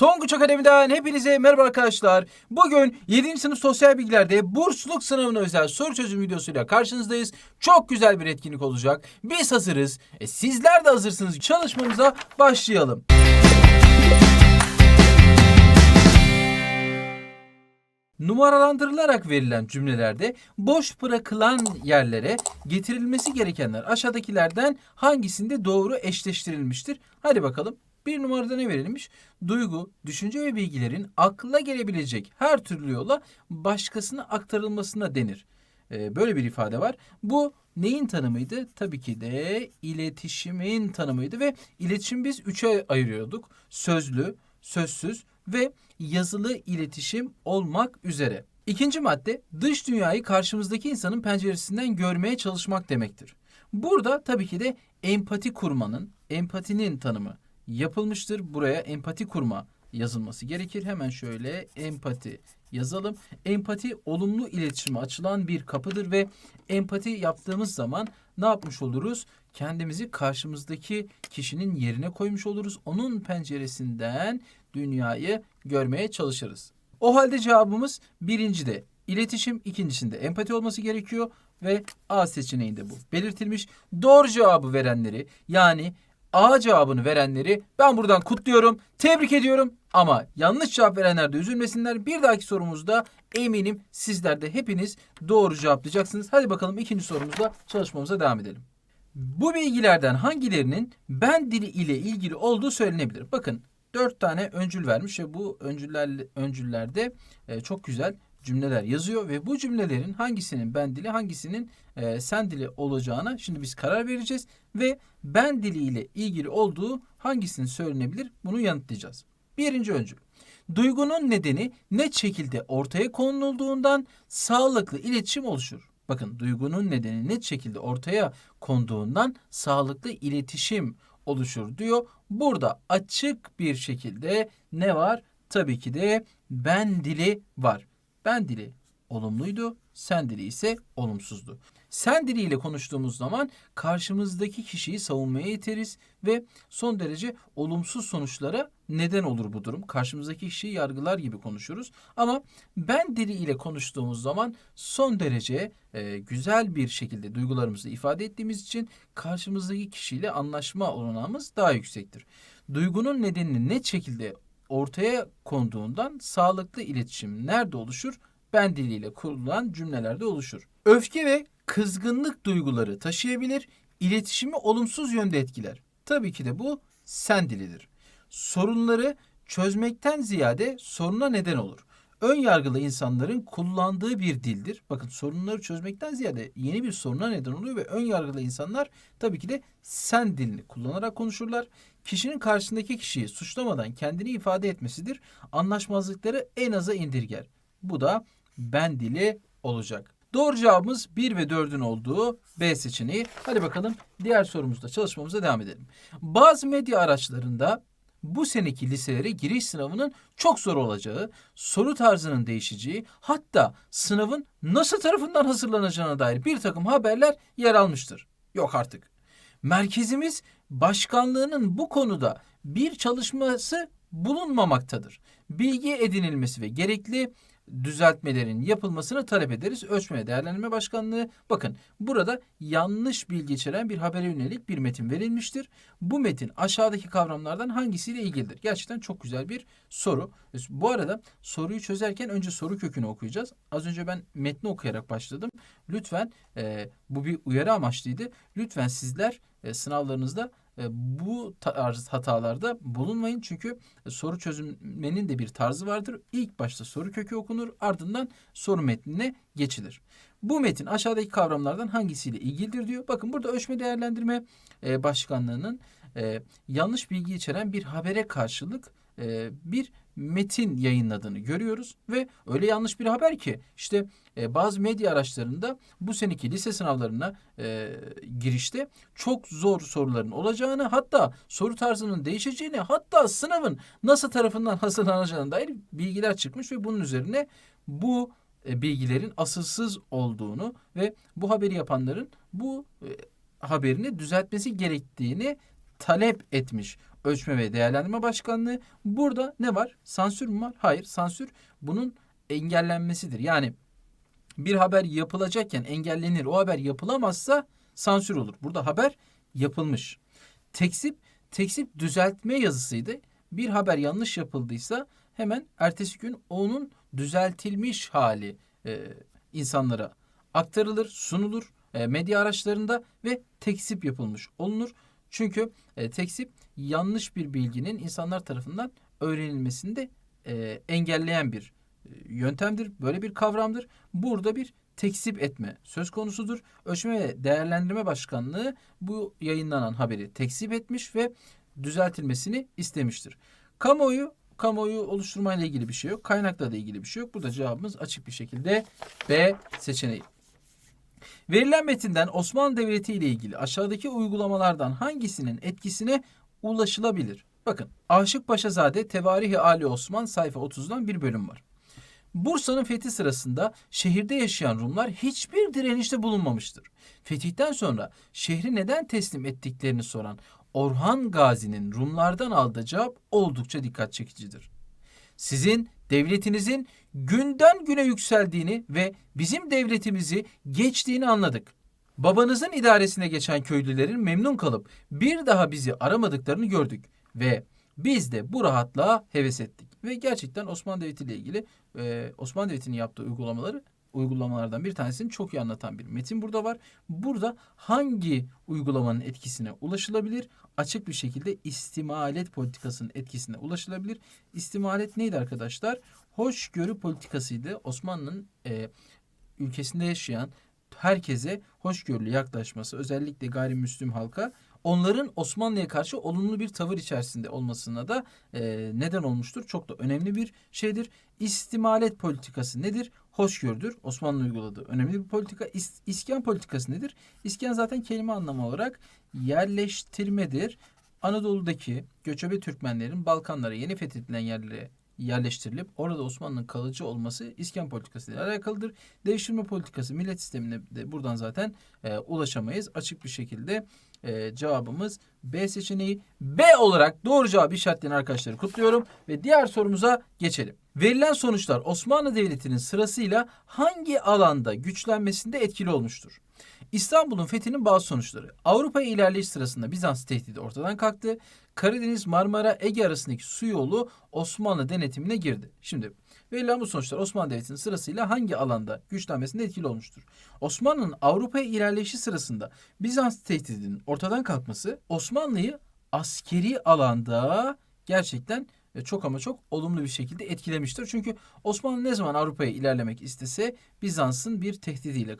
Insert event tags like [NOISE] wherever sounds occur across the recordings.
Tonguç Akademi'den hepinize merhaba arkadaşlar. Bugün 7. sınıf sosyal bilgilerde bursluluk sınavına özel soru çözüm videosuyla karşınızdayız. Çok güzel bir etkinlik olacak. Biz hazırız. E, sizler de hazırsınız. Çalışmamıza başlayalım. Numaralandırılarak verilen cümlelerde boş bırakılan yerlere getirilmesi gerekenler aşağıdakilerden hangisinde doğru eşleştirilmiştir? Hadi bakalım. Bir numarada ne verilmiş? Duygu, düşünce ve bilgilerin akla gelebilecek her türlü yola başkasına aktarılmasına denir. Ee, böyle bir ifade var. Bu neyin tanımıydı? Tabii ki de iletişimin tanımıydı ve iletişim biz üçe ayırıyorduk. Sözlü, sözsüz ve yazılı iletişim olmak üzere. İkinci madde dış dünyayı karşımızdaki insanın penceresinden görmeye çalışmak demektir. Burada tabii ki de empati kurmanın, empatinin tanımı yapılmıştır. Buraya empati kurma yazılması gerekir. Hemen şöyle empati yazalım. Empati olumlu iletişime açılan bir kapıdır ve empati yaptığımız zaman ne yapmış oluruz? Kendimizi karşımızdaki kişinin yerine koymuş oluruz. Onun penceresinden dünyayı görmeye çalışırız. O halde cevabımız birincide iletişim, ikincisinde empati olması gerekiyor ve A seçeneğinde bu belirtilmiş. Doğru cevabı verenleri yani A cevabını verenleri ben buradan kutluyorum, tebrik ediyorum. Ama yanlış cevap verenler de üzülmesinler. Bir dahaki sorumuzda eminim sizler de hepiniz doğru cevaplayacaksınız. Hadi bakalım ikinci sorumuzla çalışmamıza devam edelim. Bu bilgilerden hangilerinin ben dili ile ilgili olduğu söylenebilir? Bakın dört tane öncül vermiş ve bu öncüller, öncüllerde e, çok güzel cümleler yazıyor ve bu cümlelerin hangisinin ben dili hangisinin e, sen dili olacağına şimdi biz karar vereceğiz ve ben dili ile ilgili olduğu hangisinin söylenebilir bunu yanıtlayacağız. Birinci öncül. Duygunun nedeni net şekilde ortaya konulduğundan sağlıklı iletişim oluşur. Bakın duygunun nedeni net şekilde ortaya konduğundan sağlıklı iletişim oluşur diyor. Burada açık bir şekilde ne var? Tabii ki de ben dili var. Ben dili olumluydu, sen dili ise olumsuzdu. Sen diliyle konuştuğumuz zaman karşımızdaki kişiyi savunmaya iteriz ve son derece olumsuz sonuçlara neden olur bu durum. Karşımızdaki kişiyi yargılar gibi konuşuruz. Ama ben diliyle konuştuğumuz zaman son derece e, güzel bir şekilde duygularımızı ifade ettiğimiz için karşımızdaki kişiyle anlaşma olanağımız daha yüksektir. Duygunun nedenini net şekilde ortaya konduğundan sağlıklı iletişim nerede oluşur? Ben diliyle kurulan cümlelerde oluşur. Öfke ve kızgınlık duyguları taşıyabilir, iletişimi olumsuz yönde etkiler. Tabii ki de bu sen dilidir. Sorunları çözmekten ziyade soruna neden olur. Ön yargılı insanların kullandığı bir dildir. Bakın sorunları çözmekten ziyade yeni bir soruna neden oluyor ve ön yargılı insanlar tabii ki de sen dilini kullanarak konuşurlar. Kişinin karşısındaki kişiyi suçlamadan kendini ifade etmesidir. Anlaşmazlıkları en aza indirger. Bu da ben dili olacak. Doğru cevabımız 1 ve 4'ün olduğu B seçeneği. Hadi bakalım diğer sorumuzda çalışmamıza devam edelim. Bazı medya araçlarında bu seneki liselere giriş sınavının çok zor olacağı, soru tarzının değişeceği, hatta sınavın nasıl tarafından hazırlanacağına dair bir takım haberler yer almıştır. Yok artık. Merkezimiz başkanlığının bu konuda bir çalışması bulunmamaktadır. Bilgi edinilmesi ve gerekli düzeltmelerin yapılmasını talep ederiz. Ölçme ve Değerlendirme Başkanlığı bakın burada yanlış bilgi içeren bir habere yönelik bir metin verilmiştir. Bu metin aşağıdaki kavramlardan hangisiyle ilgilidir? Gerçekten çok güzel bir soru. Bu arada soruyu çözerken önce soru kökünü okuyacağız. Az önce ben metni okuyarak başladım. Lütfen e, bu bir uyarı amaçlıydı. Lütfen sizler e, sınavlarınızda bu tarz hatalarda bulunmayın. Çünkü soru çözümmenin de bir tarzı vardır. İlk başta soru kökü okunur ardından soru metnine geçilir. Bu metin aşağıdaki kavramlardan hangisiyle ilgilidir diyor. Bakın burada ölçme değerlendirme e, başkanlığının e, yanlış bilgi içeren bir habere karşılık e, bir metin yayınladığını görüyoruz ve öyle yanlış bir haber ki işte e, bazı medya araçlarında bu seneki lise sınavlarına e, girişte çok zor soruların olacağını hatta soru tarzının değişeceğini hatta sınavın nasıl tarafından [LAUGHS] hazırlanacağına dair bilgiler çıkmış ve bunun üzerine bu e, bilgilerin asılsız olduğunu ve bu haberi yapanların bu e, haberini düzeltmesi gerektiğini talep etmiş Ölçme ve Değerlendirme Başkanlığı. Burada ne var? Sansür mü var? Hayır. Sansür bunun engellenmesidir. Yani bir haber yapılacakken engellenir. O haber yapılamazsa sansür olur. Burada haber yapılmış. Tekzip, tekzip düzeltme yazısıydı. Bir haber yanlış yapıldıysa hemen ertesi gün onun düzeltilmiş hali e, insanlara aktarılır, sunulur e, medya araçlarında ve tekzip yapılmış olunur. Çünkü e, tekzip yanlış bir bilginin insanlar tarafından öğrenilmesini de e, engelleyen bir e, yöntemdir. Böyle bir kavramdır. Burada bir tekzip etme söz konusudur. Ölçme ve Değerlendirme Başkanlığı bu yayınlanan haberi tekzip etmiş ve düzeltilmesini istemiştir. Kamuoyu kamuoyu oluşturmayla ilgili bir şey yok. Kaynakla da ilgili bir şey yok. Burada cevabımız açık bir şekilde B seçeneği. Verilen metinden Osmanlı Devleti ile ilgili aşağıdaki uygulamalardan hangisinin etkisine ulaşılabilir? Bakın Aşık Paşazade Tevarihi Ali Osman sayfa 30'dan bir bölüm var. Bursa'nın fethi sırasında şehirde yaşayan Rumlar hiçbir direnişte bulunmamıştır. Fetihten sonra şehri neden teslim ettiklerini soran Orhan Gazi'nin Rumlardan aldığı cevap oldukça dikkat çekicidir. Sizin devletinizin günden güne yükseldiğini ve bizim devletimizi geçtiğini anladık. Babanızın idaresine geçen köylülerin memnun kalıp bir daha bizi aramadıklarını gördük ve biz de bu rahatlığa heves ettik. Ve gerçekten Osmanlı Devleti ile ilgili e, Osmanlı Devleti'nin yaptığı uygulamaları uygulamalardan bir tanesini çok iyi anlatan bir metin burada var. Burada hangi uygulamanın etkisine ulaşılabilir? Açık bir şekilde istimalet politikasının etkisine ulaşılabilir. İstimalet neydi arkadaşlar? Hoşgörü politikasıydı. Osmanlı'nın e, ülkesinde yaşayan herkese hoşgörülü yaklaşması, özellikle gayrimüslim halka onların Osmanlı'ya karşı olumlu bir tavır içerisinde olmasına da e, neden olmuştur. Çok da önemli bir şeydir. İstimalet politikası nedir? Hoşgörüdür. Osmanlı uyguladığı önemli bir politika. İs, iskan politikası nedir? İskan zaten kelime anlamı olarak yerleştirmedir. Anadolu'daki göçebe Türkmenlerin Balkanlara yeni fethedilen yerlere yerleştirilip orada Osmanlı'nın kalıcı olması iskan politikası ile alakalıdır. Devşirme politikası millet sistemine de buradan zaten e, ulaşamayız. Açık bir şekilde e, cevabımız B seçeneği. B olarak doğru cevabı işaretleyen arkadaşları kutluyorum ve diğer sorumuza geçelim. Verilen sonuçlar Osmanlı Devleti'nin sırasıyla hangi alanda güçlenmesinde etkili olmuştur? İstanbul'un fethinin bazı sonuçları. Avrupa'ya ilerleyiş sırasında Bizans tehdidi ortadan kalktı. Karadeniz, Marmara, Ege arasındaki su yolu Osmanlı denetimine girdi. Şimdi verilen bu sonuçlar Osmanlı Devleti'nin sırasıyla hangi alanda güçlenmesinde etkili olmuştur? Osmanlı'nın Avrupa'ya ilerleyişi sırasında Bizans tehdidinin ortadan kalkması Osmanlı'yı askeri alanda gerçekten çok ama çok olumlu bir şekilde etkilemiştir. Çünkü Osmanlı ne zaman Avrupa'ya ilerlemek istese Bizans'ın bir tehdidiyle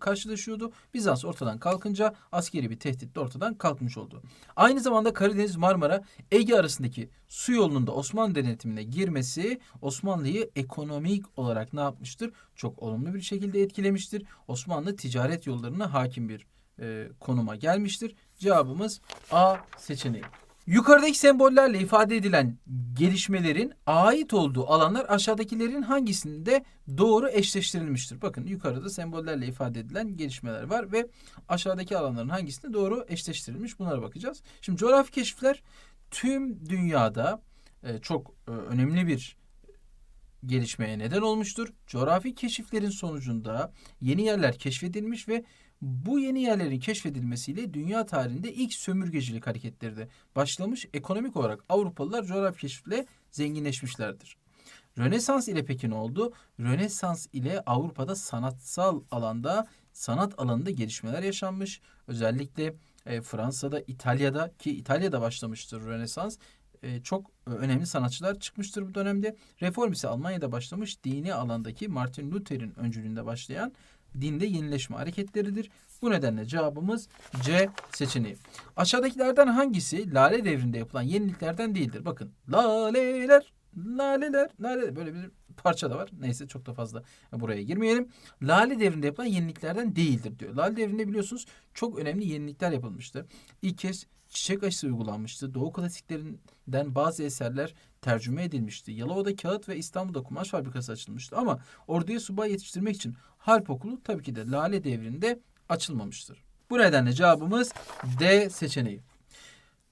karşılaşıyordu. Bizans ortadan kalkınca askeri bir tehdit de ortadan kalkmış oldu. Aynı zamanda Karadeniz, Marmara, Ege arasındaki su yolunun da Osmanlı denetimine girmesi Osmanlı'yı ekonomik olarak ne yapmıştır? Çok olumlu bir şekilde etkilemiştir. Osmanlı ticaret yollarına hakim bir e, konuma gelmiştir. Cevabımız A seçeneği. Yukarıdaki sembollerle ifade edilen gelişmelerin ait olduğu alanlar aşağıdakilerin hangisinde doğru eşleştirilmiştir? Bakın yukarıda sembollerle ifade edilen gelişmeler var ve aşağıdaki alanların hangisinde doğru eşleştirilmiş bunlara bakacağız. Şimdi coğrafi keşifler tüm dünyada e, çok e, önemli bir gelişmeye neden olmuştur. Coğrafi keşiflerin sonucunda yeni yerler keşfedilmiş ve bu yeni yerlerin keşfedilmesiyle dünya tarihinde ilk sömürgecilik hareketleri de başlamış. Ekonomik olarak Avrupalılar coğrafi keşifle zenginleşmişlerdir. Rönesans ile peki ne oldu? Rönesans ile Avrupa'da sanatsal alanda, sanat alanında gelişmeler yaşanmış. Özellikle e, Fransa'da, İtalya'da ki İtalya'da başlamıştır Rönesans. E, çok e, önemli sanatçılar çıkmıştır bu dönemde. Reform ise Almanya'da başlamış. Dini alandaki Martin Luther'in öncülüğünde başlayan dinde yenileşme hareketleridir. Bu nedenle cevabımız C seçeneği. Aşağıdakilerden hangisi lale devrinde yapılan yeniliklerden değildir? Bakın laleler, laleler, lale böyle bir parça da var. Neyse çok da fazla buraya girmeyelim. Lale devrinde yapılan yeniliklerden değildir diyor. Lale devrinde biliyorsunuz çok önemli yenilikler yapılmıştı. İlk kez çiçek aşısı uygulanmıştı. Doğu klasiklerinden bazı eserler tercüme edilmişti. Yalova'da kağıt ve İstanbul'da kumaş fabrikası açılmıştı. Ama orduya subay yetiştirmek için harp okulu tabii ki de Lale devrinde açılmamıştır. Bu nedenle cevabımız D seçeneği.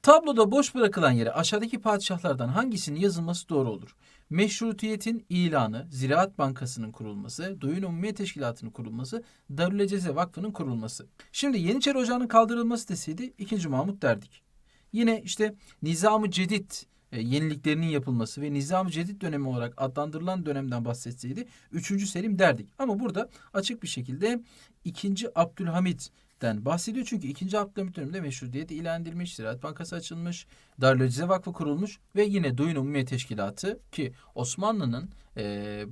Tabloda boş bırakılan yere aşağıdaki padişahlardan hangisinin yazılması doğru olur? Meşrutiyetin ilanı, Ziraat Bankası'nın kurulması, Doyun Ummiye Teşkilatı'nın kurulması, Darülceze Vakfı'nın kurulması. Şimdi Yeniçeri Ocağı'nın kaldırılması deseydi 2. Mahmut derdik. Yine işte Nizam-ı Cedid e, yeniliklerinin yapılması ve Nizam-ı Cedid dönemi olarak adlandırılan dönemden bahsetseydi 3. Selim derdik. Ama burada açık bir şekilde 2. Abdülhamid'den bahsediyor. Çünkü 2. Abdülhamid döneminde meşrutiyet ilan edilmiş, Ziraat Bankası açılmış, Darülceze Vakfı kurulmuş ve yine Duyun Ummiye Teşkilatı ki Osmanlı'nın e,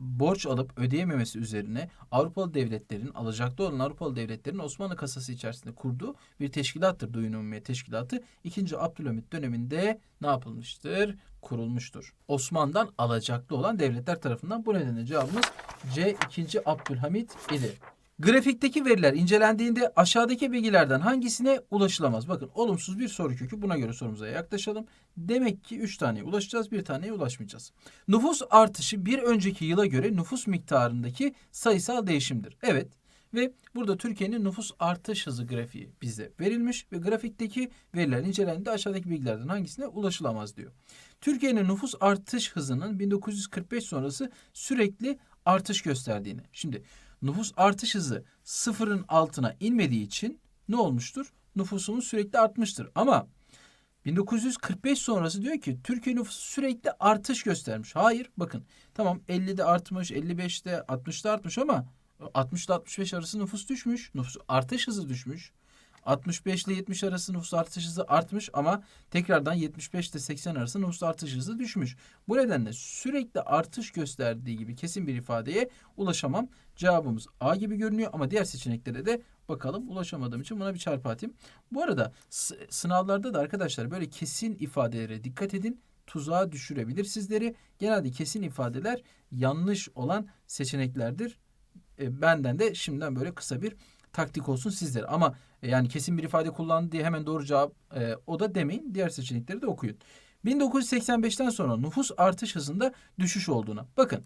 borç alıp ödeyememesi üzerine Avrupalı devletlerin, alacaklı olan Avrupalı devletlerin Osmanlı kasası içerisinde kurduğu bir teşkilattır. Duyun Ummiye Teşkilatı. 2. Abdülhamit döneminde ne yapılmıştır? Kurulmuştur. Osman'dan alacaklı olan devletler tarafından bu nedenle cevabımız C. 2. Abdülhamit idi. Grafikteki veriler incelendiğinde aşağıdaki bilgilerden hangisine ulaşılamaz? Bakın olumsuz bir soru kökü. Buna göre sorumuza yaklaşalım. Demek ki 3 taneye ulaşacağız, bir taneye ulaşmayacağız. Nüfus artışı bir önceki yıla göre nüfus miktarındaki sayısal değişimdir. Evet ve burada Türkiye'nin nüfus artış hızı grafiği bize verilmiş ve grafikteki veriler incelendiğinde aşağıdaki bilgilerden hangisine ulaşılamaz diyor. Türkiye'nin nüfus artış hızının 1945 sonrası sürekli artış gösterdiğini. Şimdi nüfus artış hızı sıfırın altına inmediği için ne olmuştur? Nüfusumuz sürekli artmıştır. Ama 1945 sonrası diyor ki Türkiye nüfusu sürekli artış göstermiş. Hayır bakın tamam 50'de artmış, 55'te 60'da artmış ama 60 ile 65 arası nüfus düşmüş. Nüfus artış hızı düşmüş. 65 ile 70 arası nüfus artış hızı artmış ama tekrardan 75 ile 80 arası nüfus artış hızı düşmüş. Bu nedenle sürekli artış gösterdiği gibi kesin bir ifadeye ulaşamam. Cevabımız A gibi görünüyor ama diğer seçeneklere de bakalım. Ulaşamadığım için buna bir çarpı atayım. Bu arada sınavlarda da arkadaşlar böyle kesin ifadelere dikkat edin tuzağa düşürebilir sizleri. Genelde kesin ifadeler yanlış olan seçeneklerdir. E, benden de şimdiden böyle kısa bir taktik olsun sizlere. Ama yani kesin bir ifade kullandı diye hemen doğru cevap e, o da demeyin. Diğer seçenekleri de okuyun. 1985'ten sonra nüfus artış hızında düşüş olduğuna. Bakın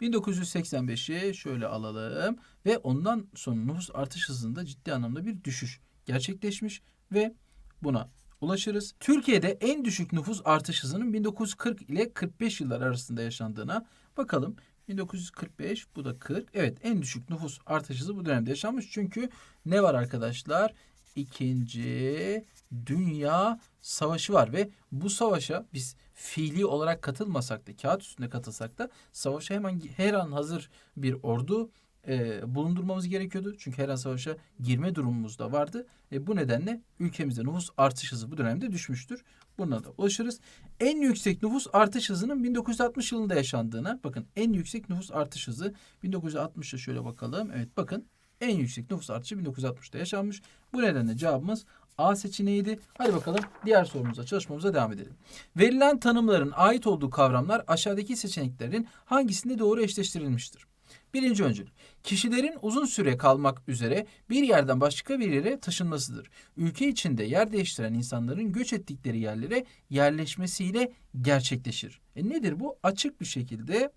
1985'i şöyle alalım ve ondan sonra nüfus artış hızında ciddi anlamda bir düşüş gerçekleşmiş ve buna ulaşırız. Türkiye'de en düşük nüfus artış hızının 1940 ile 45 yıllar arasında yaşandığına bakalım. 1945 bu da 40. Evet en düşük nüfus artış bu dönemde yaşanmış. Çünkü ne var arkadaşlar? İkinci Dünya Savaşı var ve bu savaşa biz fiili olarak katılmasak da kağıt üstünde katılsak da savaşa hemen her an hazır bir ordu e, bulundurmamız gerekiyordu. Çünkü her an savaşa girme durumumuz da vardı. E, bu nedenle ülkemizde nüfus artış hızı bu dönemde düşmüştür. Buna da ulaşırız. En yüksek nüfus artış hızının 1960 yılında yaşandığına bakın en yüksek nüfus artış hızı 1960'a şöyle bakalım. Evet bakın en yüksek nüfus artışı 1960'da yaşanmış. Bu nedenle cevabımız A seçeneğiydi. Hadi bakalım diğer sorumuza çalışmamıza devam edelim. Verilen tanımların ait olduğu kavramlar aşağıdaki seçeneklerin hangisinde doğru eşleştirilmiştir? Birinci öncül. Kişilerin uzun süre kalmak üzere bir yerden başka bir yere taşınmasıdır. Ülke içinde yer değiştiren insanların göç ettikleri yerlere yerleşmesiyle gerçekleşir. E nedir bu? Açık bir şekilde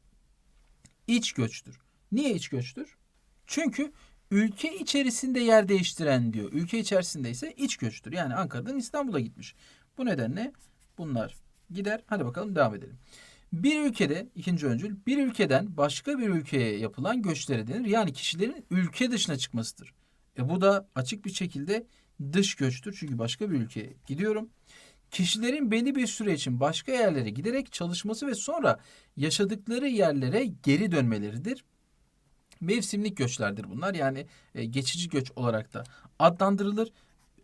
iç göçtür. Niye iç göçtür? Çünkü ülke içerisinde yer değiştiren diyor. Ülke içerisinde ise iç göçtür. Yani Ankara'dan İstanbul'a gitmiş. Bu nedenle bunlar gider. Hadi bakalım devam edelim. Bir ülkede ikinci öncül bir ülkeden başka bir ülkeye yapılan göçlere denir. Yani kişilerin ülke dışına çıkmasıdır. E bu da açık bir şekilde dış göçtür. Çünkü başka bir ülkeye gidiyorum. Kişilerin belli bir süre için başka yerlere giderek çalışması ve sonra yaşadıkları yerlere geri dönmeleridir. Mevsimlik göçlerdir bunlar. Yani e, geçici göç olarak da adlandırılır.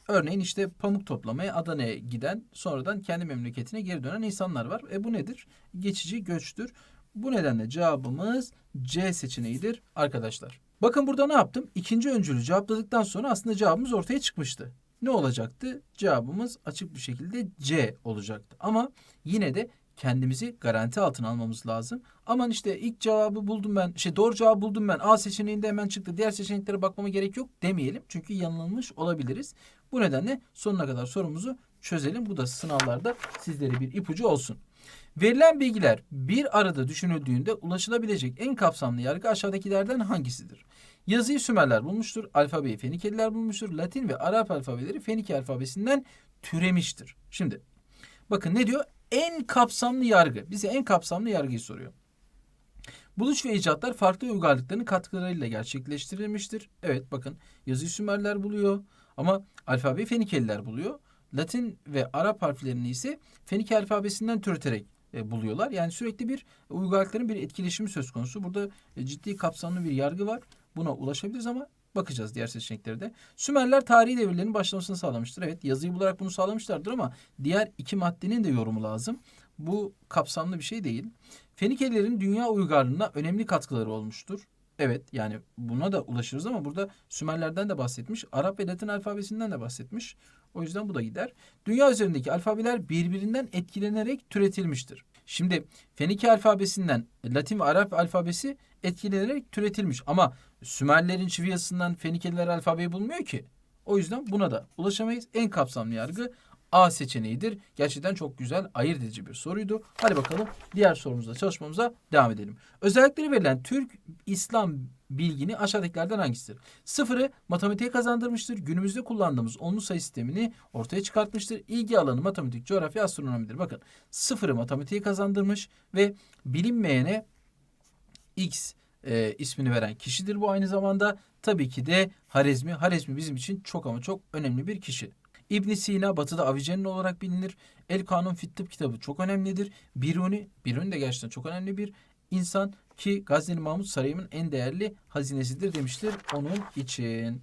Örneğin işte pamuk toplamaya Adana'ya giden sonradan kendi memleketine geri dönen insanlar var. E bu nedir? Geçici göçtür. Bu nedenle cevabımız C seçeneğidir arkadaşlar. Bakın burada ne yaptım? İkinci öncülü cevapladıktan sonra aslında cevabımız ortaya çıkmıştı. Ne olacaktı? Cevabımız açık bir şekilde C olacaktı. Ama yine de kendimizi garanti altına almamız lazım. Aman işte ilk cevabı buldum ben, şey doğru cevabı buldum ben. A seçeneğinde hemen çıktı. Diğer seçeneklere bakmama gerek yok demeyelim. Çünkü yanılmış olabiliriz. Bu nedenle sonuna kadar sorumuzu çözelim. Bu da sınavlarda sizlere bir ipucu olsun. Verilen bilgiler bir arada düşünüldüğünde ulaşılabilecek en kapsamlı yargı aşağıdakilerden hangisidir? Yazıyı Sümerler bulmuştur. Alfabeyi Fenikeliler bulmuştur. Latin ve Arap alfabeleri Fenike alfabesinden türemiştir. Şimdi bakın ne diyor? En kapsamlı yargı. Bize en kapsamlı yargıyı soruyor. Buluş ve icatlar farklı uygarlıkların katkılarıyla gerçekleştirilmiştir. Evet bakın yazıyı Sümerler buluyor ama alfabeyi Fenikeliler buluyor. Latin ve Arap harflerini ise Fenike alfabesinden türeterek e, buluyorlar. Yani sürekli bir uygarlıkların bir etkileşimi söz konusu. Burada e, ciddi kapsamlı bir yargı var. Buna ulaşabiliriz ama bakacağız diğer seçenekleri de. Sümerler tarihi devirlerin başlamasını sağlamıştır. Evet yazıyı bularak bunu sağlamışlardır ama diğer iki maddenin de yorumu lazım. Bu kapsamlı bir şey değil. Fenikelilerin dünya uygarlığına önemli katkıları olmuştur. Evet yani buna da ulaşırız ama burada Sümerlerden de bahsetmiş. Arap ve Latin alfabesinden de bahsetmiş. O yüzden bu da gider. Dünya üzerindeki alfabeler birbirinden etkilenerek türetilmiştir. Şimdi Fenike alfabesinden Latin ve Arap alfabesi etkilenerek türetilmiş. Ama Sümerlerin çivi yazısından Fenikeliler alfabeyi bulmuyor ki. O yüzden buna da ulaşamayız. En kapsamlı yargı A seçeneğidir. Gerçekten çok güzel, ayırt edici bir soruydu. Hadi bakalım diğer sorumuzla çalışmamıza devam edelim. Özellikleri verilen Türk İslam bilgini aşağıdakilerden hangisidir? Sıfırı matematiğe kazandırmıştır. Günümüzde kullandığımız onlu sayı sistemini ortaya çıkartmıştır. İlgi alanı matematik, coğrafya, astronomidir. Bakın sıfırı matematiğe kazandırmış ve bilinmeyene X e, ismini veren kişidir bu aynı zamanda. Tabii ki de Harezmi. Harezmi bizim için çok ama çok önemli bir kişi. İbn Sina batıda Avicenna olarak bilinir. El Kanun Fit kitabı çok önemlidir. Biruni, Biruni de gerçekten çok önemli bir insan ki Gazneli Mahmut Sarayı'nın en değerli hazinesidir demiştir onun için.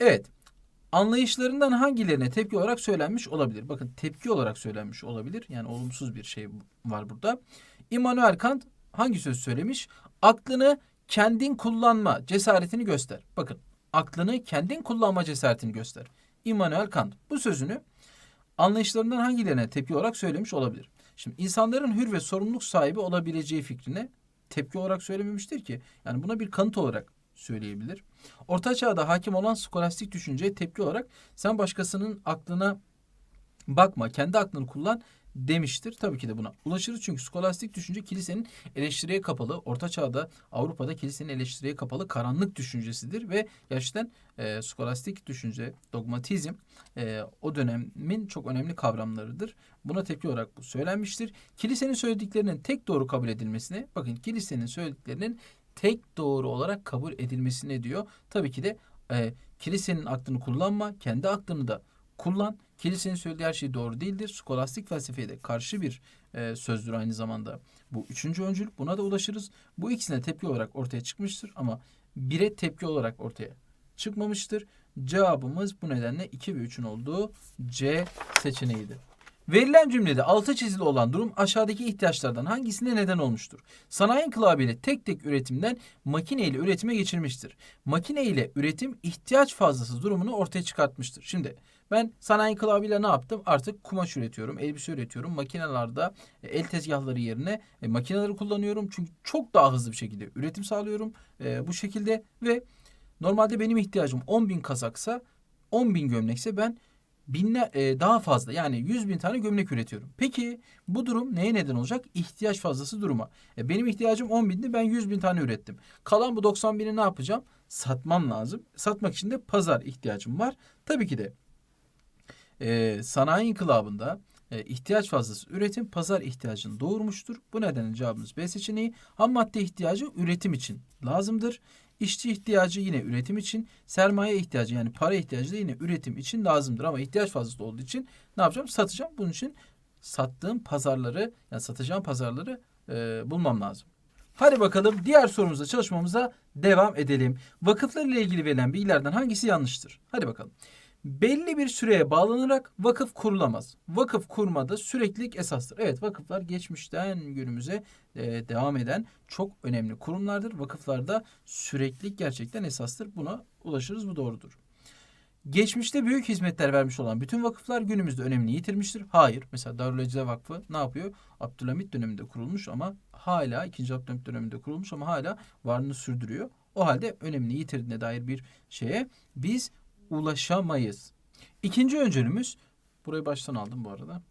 Evet. Anlayışlarından hangilerine tepki olarak söylenmiş olabilir? Bakın tepki olarak söylenmiş olabilir. Yani olumsuz bir şey var burada. Immanuel Kant hangi söz söylemiş? Aklını kendin kullanma cesaretini göster. Bakın aklını kendin kullanma cesaretini göster. Immanuel Kant bu sözünü anlayışlarından hangilerine tepki olarak söylemiş olabilir? Şimdi insanların hür ve sorumluluk sahibi olabileceği fikrine tepki olarak söylememiştir ki. Yani buna bir kanıt olarak söyleyebilir. Orta çağda hakim olan skolastik düşünceye tepki olarak sen başkasının aklına bakma, kendi aklını kullan demiştir. Tabii ki de buna ulaşırız çünkü skolastik düşünce kilisenin eleştiriye kapalı, orta çağda Avrupa'da kilisenin eleştiriye kapalı karanlık düşüncesidir ve gerçekten e, skolastik düşünce, dogmatizm e, o dönemin çok önemli kavramlarıdır. Buna tepki olarak bu söylenmiştir. Kilisenin söylediklerinin tek doğru kabul edilmesine, bakın kilisenin söylediklerinin tek doğru olarak kabul edilmesine diyor. Tabii ki de e, kilisenin aklını kullanma, kendi aklını da kullan. Kilisenin söylediği her şey doğru değildir. Skolastik felsefeye de karşı bir e, sözdür aynı zamanda. Bu üçüncü öncül. Buna da ulaşırız. Bu ikisine tepki olarak ortaya çıkmıştır ama bire tepki olarak ortaya çıkmamıştır. Cevabımız bu nedenle 2 ve 3'ün olduğu C seçeneğidir. Verilen cümlede altı çizili olan durum aşağıdaki ihtiyaçlardan hangisine neden olmuştur? Sanayi inkılabı tek tek üretimden makine ile üretime geçirmiştir. Makine ile üretim ihtiyaç fazlası durumunu ortaya çıkartmıştır. Şimdi ben sanayi inkılabıyla ne yaptım? Artık kumaş üretiyorum, elbise üretiyorum. Makinelerde e, el tezgahları yerine e, makineleri kullanıyorum. Çünkü çok daha hızlı bir şekilde üretim sağlıyorum e, bu şekilde ve normalde benim ihtiyacım 10 bin kazaksa 10 bin gömlekse ben binler e, daha fazla yani 100 bin tane gömlek üretiyorum. Peki bu durum neye neden olacak? İhtiyaç fazlası duruma. E, benim ihtiyacım 10 bindi ben 100 bin tane ürettim. Kalan bu 90 bini ne yapacağım? Satmam lazım. Satmak için de pazar ihtiyacım var. Tabii ki de e, sanayi inkılabında e, ihtiyaç fazlası üretim pazar ihtiyacını doğurmuştur. Bu nedenle cevabımız B seçeneği. Ham madde ihtiyacı üretim için lazımdır. İşçi ihtiyacı yine üretim için, sermaye ihtiyacı yani para ihtiyacı da yine üretim için lazımdır. Ama ihtiyaç fazlası olduğu için ne yapacağım? Satacağım. Bunun için sattığım pazarları yani satacağım pazarları e, bulmam lazım. Hadi bakalım diğer sorumuza çalışmamıza devam edelim. Vakıflar ile ilgili verilen bilgilerden hangisi yanlıştır? Hadi bakalım. Belli bir süreye bağlanarak vakıf kurulamaz. Vakıf kurmada süreklilik esastır. Evet vakıflar geçmişten günümüze e, devam eden çok önemli kurumlardır. Vakıflarda süreklilik gerçekten esastır. Buna ulaşırız bu doğrudur. Geçmişte büyük hizmetler vermiş olan bütün vakıflar günümüzde önemini yitirmiştir. Hayır. Mesela Darül Ecza Vakfı ne yapıyor? Abdülhamit döneminde kurulmuş ama hala 2. Abdülhamit döneminde kurulmuş ama hala varlığını sürdürüyor. O halde önemini yitirdiğine dair bir şeye biz ulaşamayız. İkinci öncülümüz, burayı baştan aldım bu arada.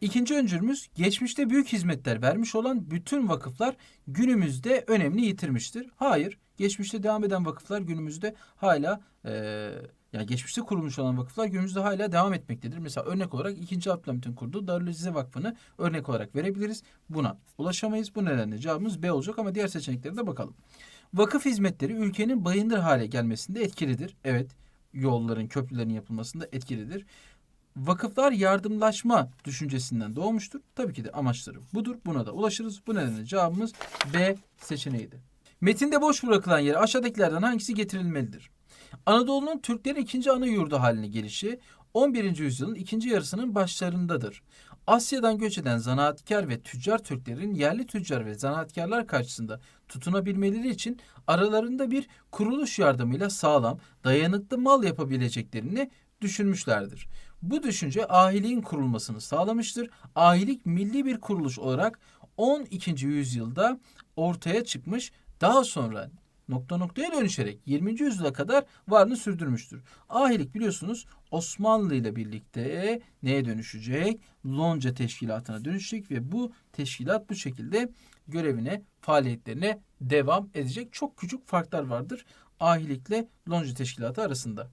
İkinci öncülümüz geçmişte büyük hizmetler vermiş olan bütün vakıflar günümüzde önemli yitirmiştir. Hayır, geçmişte devam eden vakıflar günümüzde hala e, yani geçmişte kurulmuş olan vakıflar günümüzde hala devam etmektedir. Mesela örnek olarak 2. Abdülhamit'in kurduğu Darül Azize Vakfı'nı örnek olarak verebiliriz. Buna ulaşamayız. Bu nedenle cevabımız B olacak ama diğer seçeneklere de bakalım. Vakıf hizmetleri ülkenin bayındır hale gelmesinde etkilidir. Evet, yolların, köprülerin yapılmasında etkilidir. Vakıflar yardımlaşma düşüncesinden doğmuştur. Tabii ki de amaçları budur. Buna da ulaşırız. Bu nedenle cevabımız B seçeneğidir. Metinde boş bırakılan yere aşağıdakilerden hangisi getirilmelidir? Anadolu'nun Türklerin ikinci ana yurdu haline gelişi 11. yüzyılın ikinci yarısının başlarındadır. Asya'dan göç eden zanaatkar ve tüccar Türklerin yerli tüccar ve zanaatkarlar karşısında tutunabilmeleri için aralarında bir kuruluş yardımıyla sağlam, dayanıklı mal yapabileceklerini düşünmüşlerdir. Bu düşünce ahiliğin kurulmasını sağlamıştır. Ahilik milli bir kuruluş olarak 12. yüzyılda ortaya çıkmış. Daha sonra nokta noktaya dönüşerek 20. yüzyıla kadar varlığını sürdürmüştür. Ahilik biliyorsunuz Osmanlı ile birlikte neye dönüşecek? Lonca teşkilatına dönüşecek ve bu teşkilat bu şekilde görevine, faaliyetlerine devam edecek. Çok küçük farklar vardır ahilikle Lonca teşkilatı arasında.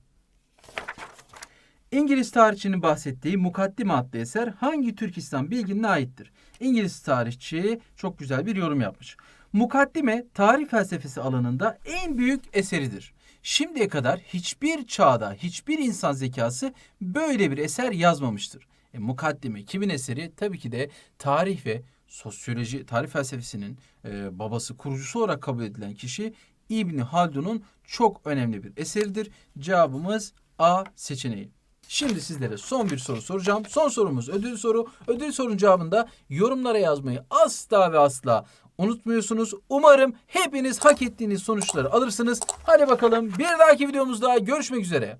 İngiliz tarihçinin bahsettiği Mukaddime adlı eser hangi Türk İslam bilginine aittir? İngiliz tarihçi çok güzel bir yorum yapmış. Mukaddime tarih felsefesi alanında en büyük eseridir. Şimdiye kadar hiçbir çağda hiçbir insan zekası böyle bir eser yazmamıştır. E, mukaddime kimin eseri? Tabii ki de tarih ve sosyoloji, tarih felsefesinin e, babası, kurucusu olarak kabul edilen kişi İbni Haldun'un çok önemli bir eseridir. Cevabımız A seçeneği. Şimdi sizlere son bir soru soracağım. Son sorumuz ödül soru. Ödül sorunun cevabını da yorumlara yazmayı asla ve asla unutmuyorsunuz. Umarım hepiniz hak ettiğiniz sonuçları alırsınız. Hadi bakalım bir dahaki videomuzda görüşmek üzere.